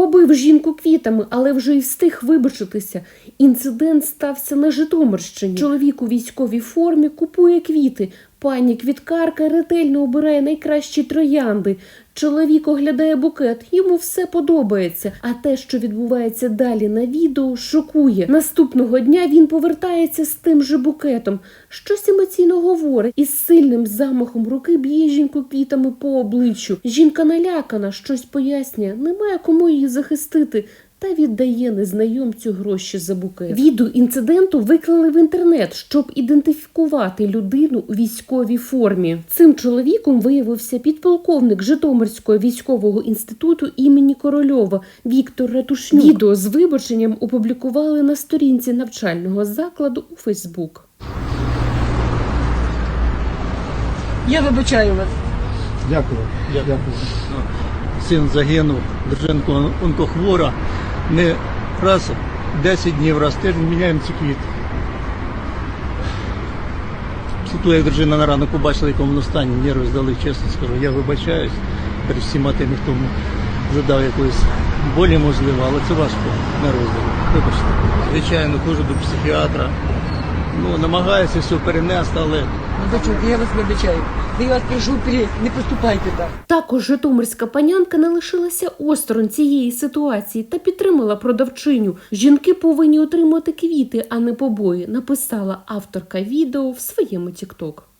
побив жінку квітами, але вже й встиг вибачитися. Інцидент стався на Житомирщині. Чоловік у військовій формі купує квіти. Пані квіткарка ретельно обирає найкращі троянди. Чоловік оглядає букет, йому все подобається. А те, що відбувається далі на відео, шокує. Наступного дня він повертається з тим же букетом. Щось емоційно говорить і з сильним замахом руки б'є жінку квітами по обличчю. Жінка налякана, щось пояснює, немає кому її захистити. Та віддає незнайомцю гроші за букет. Відео інциденту виклали в інтернет, щоб ідентифікувати людину у військовій формі. Цим чоловіком виявився підполковник Житомирського військового інституту імені Корольова Віктор Ратушнюк. Відео з вибаченням опублікували на сторінці навчального закладу у Фейсбук. Я вибачаю вас. Дякую. Дякую. Син загинув, дружинка онкохвора. Ми раз 10 днів, раз тиждень міняємо ці квіти. Того, як дружина на ранок побачила, якому воно стані, нерви здали, чесно скажу. Я вибачаюсь перед всіма тими, хто задав якоїсь болі, можливо, але це важко на розділ. Вибачте. Звичайно, ходжу до психіатра. Ну, намагаюся все перенести, але Ну, я вас вибачаю. Я вас прошу, не поступайте так. Також житомирська панянка не лишилася осторонь цієї ситуації та підтримала продавчиню. Жінки повинні отримати квіти, а не побої, написала авторка відео в своєму тікток.